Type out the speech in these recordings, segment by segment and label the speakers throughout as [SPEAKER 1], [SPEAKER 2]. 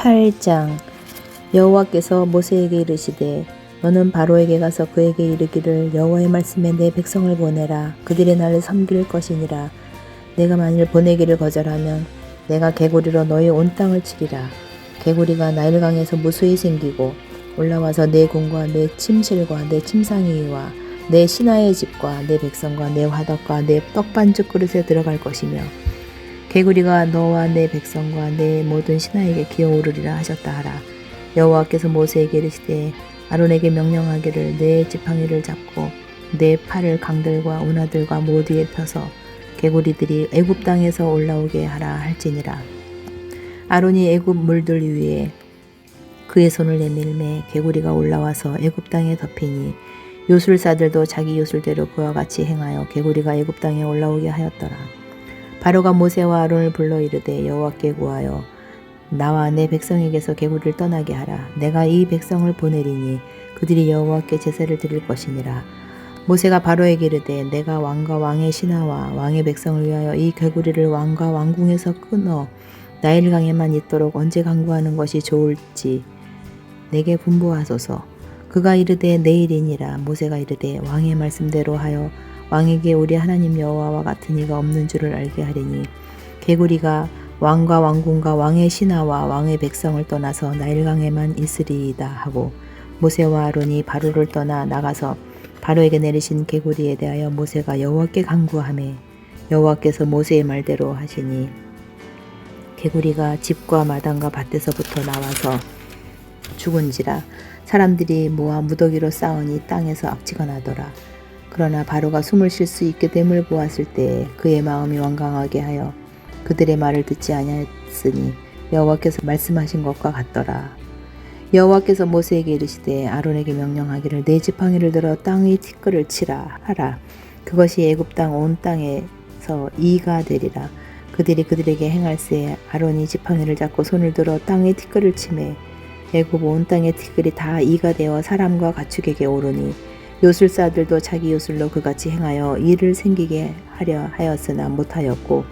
[SPEAKER 1] 8장 여호와께서 모세에게 이르시되 너는 바로에게 가서 그에게 이르기를 여호와의 말씀에 내 백성을 보내라. 그들의 나를 섬길 것이니라. 내가 만일 보내기를 거절하면 내가 개구리로 너희 온 땅을 치리라. 개구리가 나일강에서 무수히 생기고 올라와서 내 궁과 내 침실과 내 침상위와 내 신하의 집과 내 백성과 내 화덕과 내 떡반죽 그릇에 들어갈 것이며 개구리가 너와 내 백성과 내 모든 신하에게 기어오르리라 하셨다 하라. 여호와께서 모세에게 이르시되 아론에게 명령하기를 내 지팡이를 잡고 내 팔을 강들과 운하들과 모두에 펴서 개구리들이 애굽 땅에서 올라오게 하라 할지니라. 아론이 애굽 물들 위에 그의 손을 내밀매 개구리가 올라와서 애굽 땅에 덮이니 요술사들도 자기 요술대로 그와 같이 행하여 개구리가 애굽 땅에 올라오게 하였더라. 바로가 모세와 아론을 불러 이르되 여호와께 구하여 나와 내 백성에게서 개구리를 떠나게 하라. 내가 이 백성을 보내리니 그들이 여호와께 제사를 드릴 것이니라. 모세가 바로에게 이르되 내가 왕과 왕의 신하와 왕의 백성을 위하여 이 개구리를 왕과 왕궁에서 끊어 나일강에만 있도록 언제 강구하는 것이 좋을지 내게 분부하소서. 그가 이르되 내일이니라. 모세가 이르되 왕의 말씀대로 하여 왕에게 우리 하나님 여호와와 같은 이가 없는 줄을 알게 하리니 개구리가 왕과 왕궁과 왕의 신하와 왕의 백성을 떠나서 나일강에만 있으리이다 하고 모세와 아론이 바로를 떠나 나가서 바로에게 내리신 개구리에 대하여 모세가 여호와께 간구하매 여호와께서 모세의 말대로 하시니 개구리가 집과 마당과 밭에서부터 나와서 죽은지라 사람들이 모아 무더기로 싸우니 땅에서 악취가 나더라. 그러나 바로가 숨을 쉴 수 있게 됨을 보았을 때 그의 마음이 완강하게 하여 그들의 말을 듣지 아니하였으니 여호와께서 말씀하신 것과 같더라. 여호와께서 모세에게 이르시되 아론에게 명령하기를 내 지팡이를 들어 땅의 티끌을 치라 하라. 그것이 애굽 땅 온 땅에서 이가 되리라. 그들이 그들에게 행할새 아론이 지팡이를 잡고 손을 들어 땅의 티끌을 치매 애굽 온 땅의 티끌이 다 이가 되어 사람과 가축에게 오르니 요술사들도 자기 요술로 그같이 행하여 이를 생기게 하려 하였으나 못하였고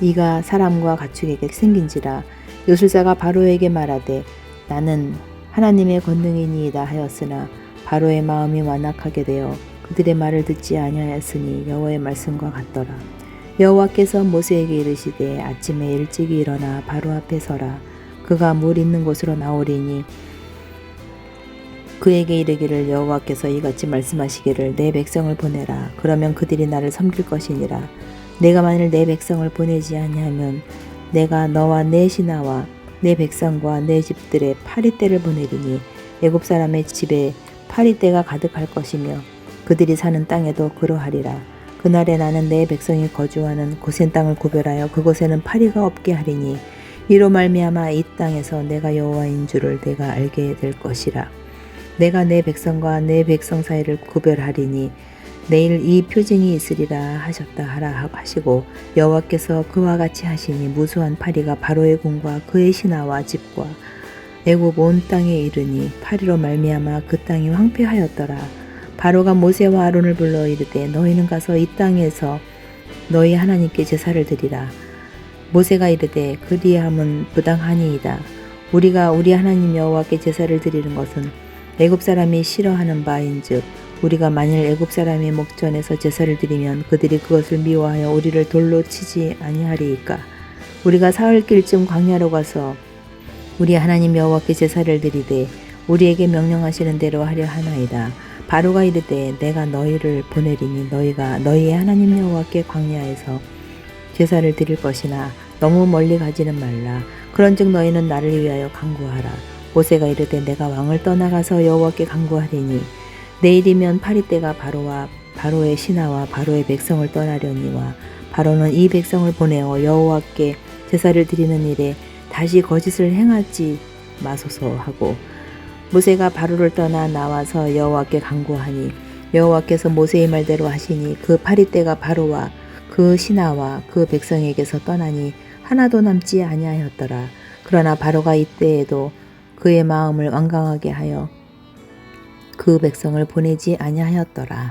[SPEAKER 1] 이가 사람과 가축에게 생긴지라 요술사가 바로에게 말하되 나는 하나님의 권능이니이다 하였으나 바로의 마음이 완악하게 되어 그들의 말을 듣지 아니하였으니 여호와의 말씀과 같더라. 여호와께서 모세에게 이르시되 아침에 일찍이 일어나 바로 앞에 서라. 그가 물 있는 곳으로 나오리니 그에게 이르기를 여호와께서 이같이 말씀하시기를 내 백성을 보내라. 그러면 그들이 나를 섬길 것이니라. 내가 만일 내 백성을 보내지 아니하면 내가 너와 내 신하와 내 백성과 내 집들의 파리떼를 보내리니 애굽 사람의 집에 파리떼가 가득할 것이며 그들이 사는 땅에도 그러하리라. 그날에 나는 내 백성이 거주하는 고센 땅을 구별하여 그곳에는 파리가 없게 하리니 이로 말미암아 이 땅에서 내가 여호와인 줄을 내가 알게 될 것이라 내가 내 백성과 내 백성 사이를 구별하리니 내일 이 표징이 있으리라 하셨다 하라 하시고 여호와께서 그와 같이 하시니 무수한 파리가 바로의 궁과 그의 신하와 집과 애굽 온 땅에 이르니 파리로 말미암아 그 땅이 황폐하였더라. 바로가 모세와 아론을 불러 이르되 너희는 가서 이 땅에서 너희 하나님께 제사를 드리라. 모세가 이르되 그리함은 부당하니이다. 우리가 우리 하나님 여호와께 제사를 드리는 것은 애굽 사람이 싫어하는 바인즉 우리가 만일 애굽 사람의 목전에서 제사를 드리면 그들이 그것을 미워하여 우리를 돌로 치지 아니하리이까? 우리가 사흘 길쯤 광야로 가서 우리 하나님 여호와께 제사를 드리되 우리에게 명령하시는 대로 하려 하나이다. 바로가 이르되 내가 너희를 보내리니 너희가 너희의 하나님 여호와께 광야에서 제사를 드릴 것이나 너무 멀리 가지는 말라. 그런즉 너희는 나를 위하여 간구하라 모세가 이르되 내가 왕을 떠나가서 여호와께 간구하리니 내일이면 파리떼가 바로와 바로의 신하와 바로의 백성을 떠나려니와 바로는 이 백성을 보내어 여호와께 제사를 드리는 일에 다시 거짓을 행하지 마소서 하고 모세가 바로를 떠나 나와서 여호와께 간구하니 여호와께서 모세의 말대로 하시니 그 파리떼가 바로와 그 신하와 그 백성에게서 떠나니 하나도 남지 아니하였더라. 그러나 바로가 이때에도 그의 마음을 완강하게 하여 그 백성을 보내지 아니하였더라.